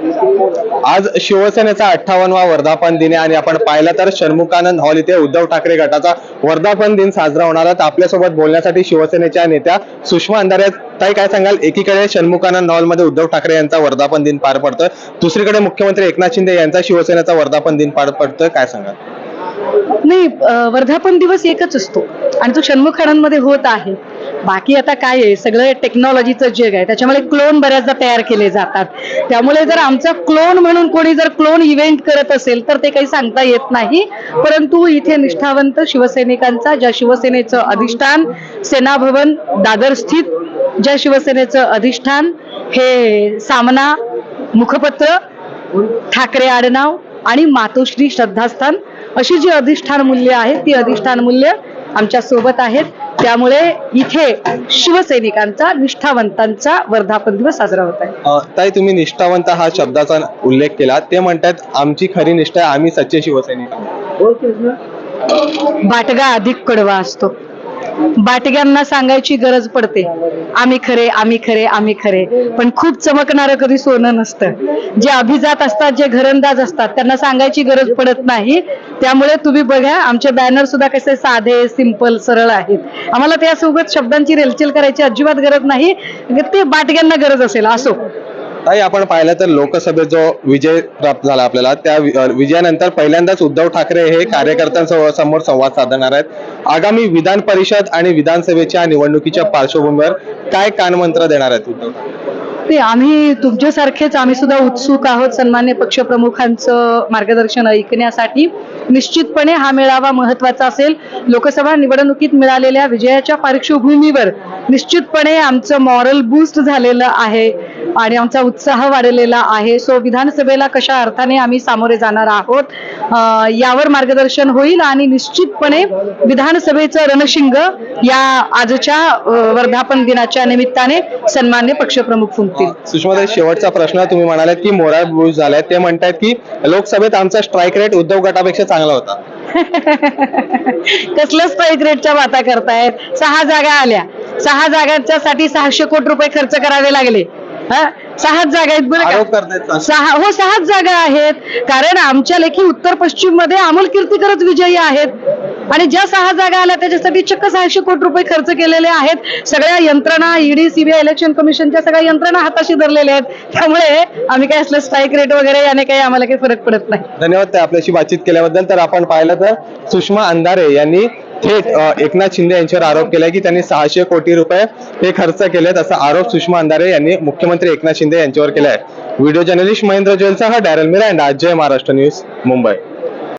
आज शिवसेनेचा अठ्ठावन्नवा वर्धापन दिन आहे आणि आपण पाहिलं तर षण्मुखानंद हॉल इथे उद्धव ठाकरे गटाचा वर्धापन दिन साजरा होणार आहे. तर आपल्यासोबत बोलण्यासाठी शिवसेनेच्या नेत्या सुषमा अंधारे ताई काय सांगाल? एकीकडे षण्मुखानंद हॉलमध्ये उद्धव ठाकरे यांचा वर्धापन दिन पार पडतोय. दुसरीकडे मुख्यमंत्री एकनाथ शिंदे यांचा शिवसेनेचा वर्धापन दिन पार पडतोय. काय सांगाल? नाही वर्धापन दिवस एकच असतो आणि तो षण्मुखांमध्ये होत आहे. बाकी आता काय आहे? सगळं टेक्नॉलॉजीचं जग आहे. त्याच्यामुळे क्लोन बऱ्याचदा तयार केले जातात. त्यामुळे जर आमचा क्लोन म्हणून कोणी जर क्लोन इव्हेंट करत असेल तर ते काही सांगता येत नाही. परंतु इथे निष्ठावंत शिवसैनिकांचा ज्या शिवसेनेचं अधिष्ठान सेनाभवन दादर स्थित ज्या शिवसेनेचं अधिष्ठान हे सामना मुखपत्र ठाकरे आडनाव आणि मातोश्री श्रद्धास्थान अशी जी अधिष्ठान मूल्य आहेत ती अधिष्ठान मूल्य आमच्यासोबत आहेत. त्यामुळे इथे शिवसैनिकांचा निष्ठावंतांचा वर्धापन दिवस साजरा होत आहे. ताई तुम्ही निष्ठावंत हा शब्दाचा उल्लेख केला ते म्हणतात आमची खरी निष्ठा आहे आम्ही सच्चे शिवसैनिक आहोत. बाटगा अधिक कडवा असतो. बाटग्यांना सांगायची गरज पडते. आम्ही खरे आम्ही खरे आम्ही खरे. पण खूप चमकणारं कधी सोनं नसतं. जे अभिजात असतात जे घरंदाज असतात त्यांना सांगायची गरज पडत नाही. त्यामुळे तुम्ही बघा आमचे बॅनर सुद्धा कसे साधे सिंपल सरळ आहेत. आम्हाला त्यासोबत शब्दांची रेलचेल करायची अजिबात गरज नाही. ते बाटग्यांना गरज असेल असो. ताई आपण पाहिलं तर लोकसभेत जो विजय प्राप्त झाला आपल्याला त्या विजयानंतर पहिल्यांदाच उद्धव ठाकरे हे कार्यकर्त्यांसमोर संवाद साधणार आहेत. आगामी विधान परिषद आणि विधानसभेच्या निवडणुकीच्या पार्श्वभूमीवर काय कानमंत्र देणार आहेत उद्धव? ते आम्ही तुमच्यासारखेच आम्ही सुद्धा उत्सुक आहोत सन्मान्य पक्षप्रमुखांचं मार्गदर्शन ऐकण्यासाठी. निश्चितपणे हा मेळावा महत्त्वाचा असेल. लोकसभा निवडणुकीत मिळालेल्या विजयाच्या पार्श्वभूमीवर निश्चितपणे आमचं मॉरल बूस्ट झालेलं आहे. आणि आमचा उत्साह वाढलेला आहे. सो विधानसभेला कशा अर्थाने आम्ही सामोरे जाणार आहोत यावर मार्गदर्शन होईल आणि निश्चितपणे विधानसभेचं रणशिंग या आजच्या वर्धापन दिनाच्या निमित्ताने सन्मान्य पक्षप्रमुख फुंकतील. सुषमाताई शेवटचा प्रश्न तुम्ही म्हणालात की मोरार बुश झालाय ते म्हणतायत की लोकसभेत आमचा स्ट्राईक रेट उद्धव गटापेक्षा चांगला होता. कसलं स्ट्राईक रेटच्या बाता करतायत? सहा जागा आल्या. सहा जागांच्यासाठी सहाशे कोटी रुपये खर्च करावे लागले. हा सहाच जागा आहेत बरं का? सहा हो सहाच जागा आहेत. कारण आमच्या लेखी उत्तर पश्चिममध्ये अमोल कीर्तीकरच विजयी आहेत. आणि ज्या सहा जागा आल्या त्याच्यासाठी चक्क सहाशे कोटी रुपये खर्च केलेले आहेत. सगळ्या यंत्रणा ईडी सीबीआय इलेक्शन कमिशनच्या सगळ्या यंत्रणा हाताशी धरलेल्या आहेत. त्यामुळे आम्ही काय असलं स्ट्राईक रेट वगैरे याने काही आम्हाला काही फरक पडत नाही. धन्यवाद आपल्याशी बातचीत केल्याबद्दल. तर आपण पाहिलं तर सुषमा अंधारे यांनी थेट अ, एकनाथ शिंदे यांच्यावर आरोप केलाय की त्यांनी सहाशे कोटी रुपये हे खर्च केलेत असा आरोप सुषमा अंधारे यांनी मुख्यमंत्री एकनाथ शिंदे यांच्यावर केलाय. व्हिडिओ जर्नलिस्ट महेंद्र ज्वेलचा हा Darryl Miranda Jai Maharashtra news Mumbai.